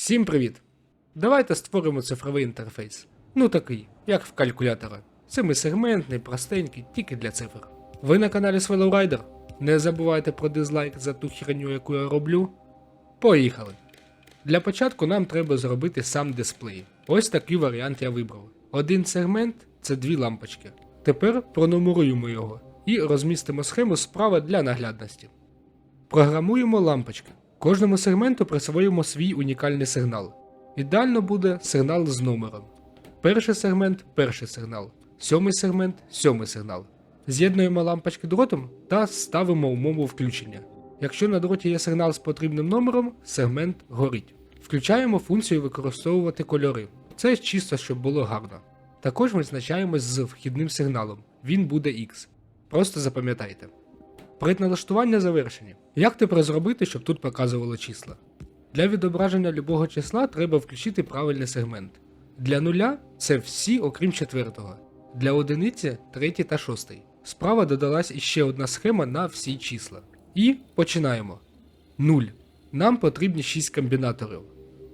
Всім привіт! Давайте створимо цифровий інтерфейс. Ну такий, як в калькулятора. Семисегментний, простенький, тільки для цифр. Ви на каналі SwallowRider? Не забувайте про дизлайк за ту херню, яку я роблю. Поїхали! Для початку нам треба зробити сам дисплей. Ось такий варіант я вибрав. Один сегмент це дві лампочки. Тепер пронумеруємо його і розмістимо схему справа для наглядності. Програмуємо лампочки. Кожному сегменту присвоїмо свій унікальний сигнал. Ідеально буде сигнал з номером. Перший сегмент перший сигнал, сьомий сегмент сьомий сигнал. З'єднуємо лампочки дротом та ставимо умову включення. Якщо на дроті є сигнал з потрібним номером, сегмент горить. Включаємо функцію використовувати кольори. Це чисто, щоб було гарно. Також визначаємось з вхідним сигналом. Він буде X. Просто запам'ятайте. Предналаштування завершені. Як тепер зробити, щоб тут показувало числа? Для відображення любого числа треба включити правильний сегмент. Для нуля це всі, окрім четвертого. Для одиниці третій та шостий. Справа додалась іще одна схема на всі числа. І починаємо. 0. Нам потрібні 6 комбінаторів.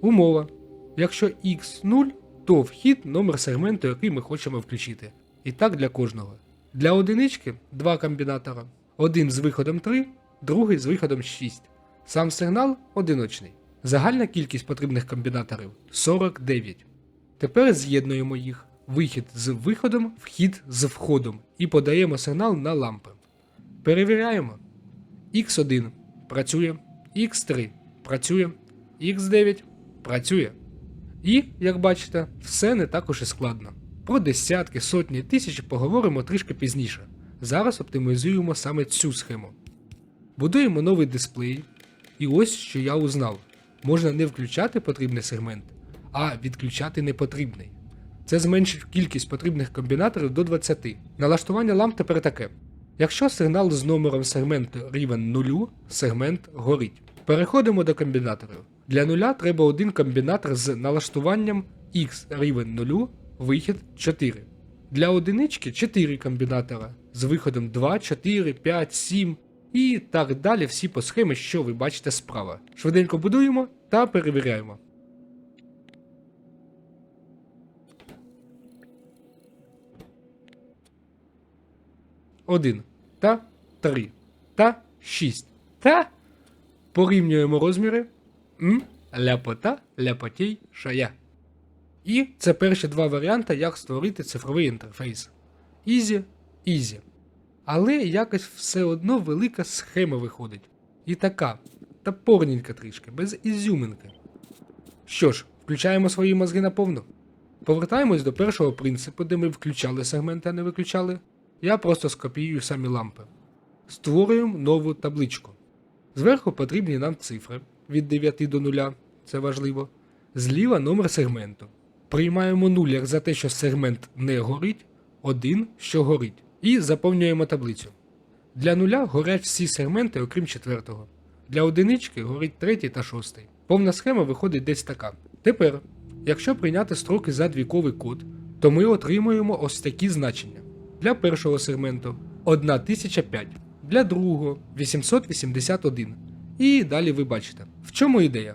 Умова. Якщо x 0, то вхід номер сегменту, який ми хочемо включити. І так для кожного. Для одинички два комбінатора. Один з виходом 3, другий з виходом 6. Сам сигнал одиночний. Загальна кількість потрібних комбінаторів 49. Тепер з'єднуємо їх. Вихід з виходом, вхід з входом і подаємо сигнал на лампи. Перевіряємо. X1 працює, X3 працює, X9 працює. І, як бачите, все не так уж і складно. Про десятки, сотні, тисячі поговоримо трішки пізніше. Зараз оптимізуємо саме цю схему. Будуємо новий дисплей. І ось що я узнав: можна не включати потрібний сегмент, а відключати непотрібний. Це зменшить кількість потрібних комбінаторів до 20. Налаштування ламп тепер таке. Якщо сигнал з номером сегменту рівен 0, сегмент горить. Переходимо до комбінаторів. Для нуля треба один комбінатор з налаштуванням x рівен 0, вихід 4. Для одинички 4 комбінатора з виходом 2, 4, 5, 7 і так далі всі по схемі, що ви бачите справа. Швиденько будуємо та перевіряємо. Один та три та шість та порівнюємо розміри. М, ляпота, ляпотій, шая. І це перші два варіанти, як створити цифровий інтерфейс. Ізі, ізі. Але якось все одно велика схема виходить. І така, топорненька трішки, без ізюминки. Що ж, включаємо свої мозги на повну. Повертаємось до першого принципу, де ми включали сегменти, а не виключали. Я просто скопіюю самі лампи. Створюємо нову табличку. Зверху потрібні нам цифри від 9 до 0, це важливо. Зліва номер сегменту. Приймаємо 0 як за те, що сегмент не горить, 1, що горить. І заповнюємо таблицю. Для нуля горять всі сегменти, окрім четвертого. Для одинички горить третій та шостий. Повна схема виходить десь така. Тепер, якщо прийняти строки за двійковий код, то ми отримуємо ось такі значення. Для першого сегменту 1005, для другого 881. І далі ви бачите. В чому ідея?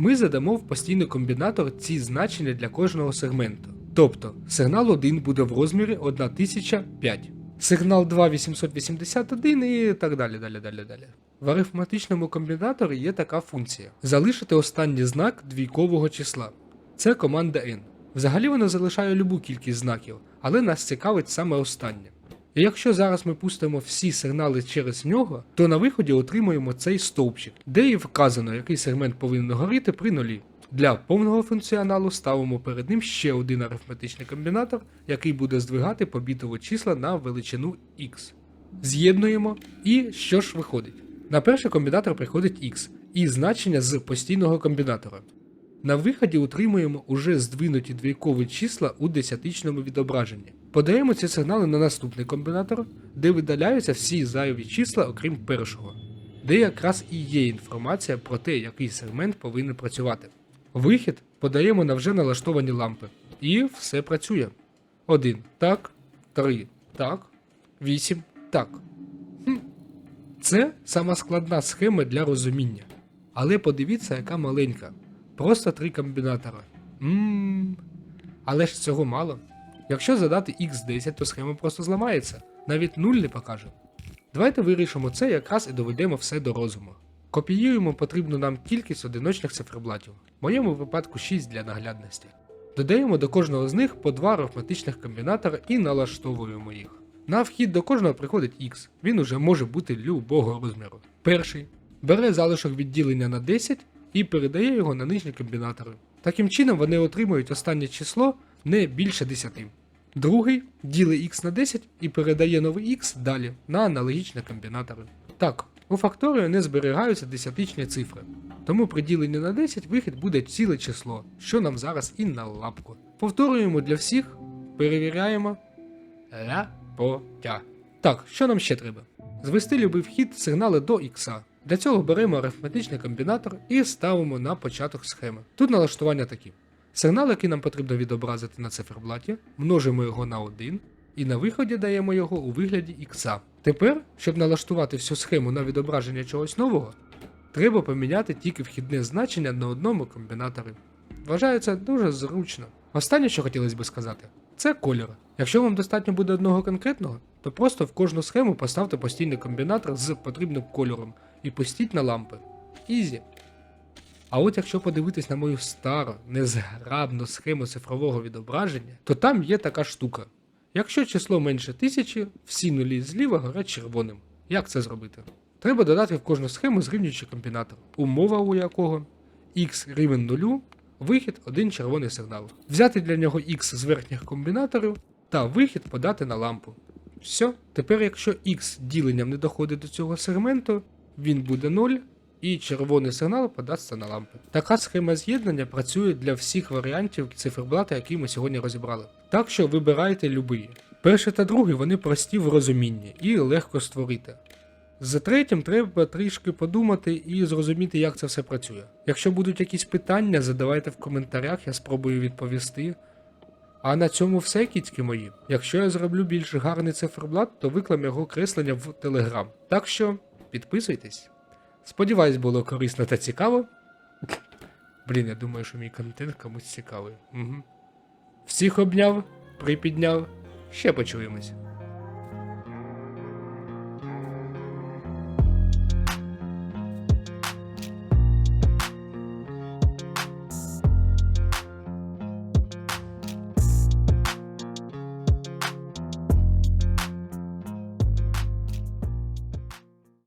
Ми задамо в постійний комбінатор ці значення для кожного сегменту. Тобто сигнал 1 буде в розмірі 1005, сигнал 2 881 і так далі. далі, далі, далі. В арифметичному комбінаторі є така функція: залишити останній знак двійкового числа. Це команда n. Взагалі вона залишає любу кількість знаків, але нас цікавить саме останнє. І якщо зараз ми пустимо всі сигнали через нього, то на виході отримуємо цей стовпчик, де і вказано, який сегмент повинен горіти при нулі. Для повного функціоналу ставимо перед ним ще один арифметичний комбінатор, який буде здвигати побітові числа на величину x. З'єднуємо, і що ж виходить? На перший комбінатор приходить x і значення з постійного комбінатора. На виході утримуємо уже здвинуті двійкові числа у десятичному відображенні. Подаємо ці сигнали на наступний комбінатор, де видаляються всі зайві числа, окрім першого, де якраз і є інформація про те, який сегмент повинен працювати. Вихід подаємо на вже налаштовані лампи. І все працює. 1 так, 3 так, 8 так. Хм. Це сама складна схема для розуміння. Але подивіться, яка маленька. Просто три комбінатора. Ммм. Але ж цього мало. Якщо задати x10, то схема просто зламається, навіть 0 не покаже. Давайте вирішимо це якраз і доведемо все до розуму. Копіюємо потрібну нам кількість одиночних циферблатів, в моєму випадку 6 для наглядності. Додаємо до кожного з них по два арифметичних комбінатора і налаштовуємо їх. На вхід до кожного приходить X, він уже може бути любого розміру. Перший бере залишок відділення на 10 і передає його на нижні комбінатори. Таким чином вони отримують останнє число не більше 10. Другий ділить x на 10 і передає новий x далі на аналогічні комбінатори. Так, у факторію не зберігаються десятичні цифри, тому при діленні на 10 вихід буде ціле число, що нам зараз і на лапку. Повторюємо для всіх, перевіряємо. Ля-по-тя. Так, що нам ще треба? Звести любий вхід сигнали до ікса. Для цього беремо арифметичний комбінатор і ставимо на початок схеми. Тут налаштування такі. Сигнал, який нам потрібно відобразити на циферблаті, множимо його на 1 і на виході даємо його у вигляді ікса. Тепер, щоб налаштувати всю схему на відображення чогось нового, треба поміняти тільки вхідне значення на одному комбінаторі. Вважаю це дуже зручно. Останнє, що хотілося би сказати, це кольор. Якщо вам достатньо буде одного конкретного, то просто в кожну схему поставте постійний комбінатор з потрібним кольором і пустіть на лампи. Ізі. А от якщо подивитись на мою стару, незграбну схему цифрового відображення, то там є така штука. Якщо число менше тисячі, всі нулі зліва горять червоним. Як це зробити? Треба додати в кожну схему зрівнюючий комбінатор, умова у якого x рівень нулю, вихід один червоний сигнал. Взяти для нього x з верхніх комбінаторів та вихід подати на лампу. Все, тепер якщо x діленням не доходить до цього сегменту, він буде 0, і червоний сигнал подасться на лампи. Така схема з'єднання працює для всіх варіантів циферблата, які ми сьогодні розібрали. Так що вибирайте любий. Перший та другий вони прості в розумінні і легко створити. За третім треба трішки подумати і зрозуміти, як це все працює. Якщо будуть якісь питання, задавайте в коментарях, я спробую відповісти. А на цьому все, кіцьки мої. Якщо я зроблю більш гарний циферблат, то виклам його креслення в Телеграм. Так що підписуйтесь. Сподіваюсь, було корисно та цікаво. Блін, я думаю, що мій контент комусь цікавий. Угу. Всіх обняв, припідняв. Ще почуємось.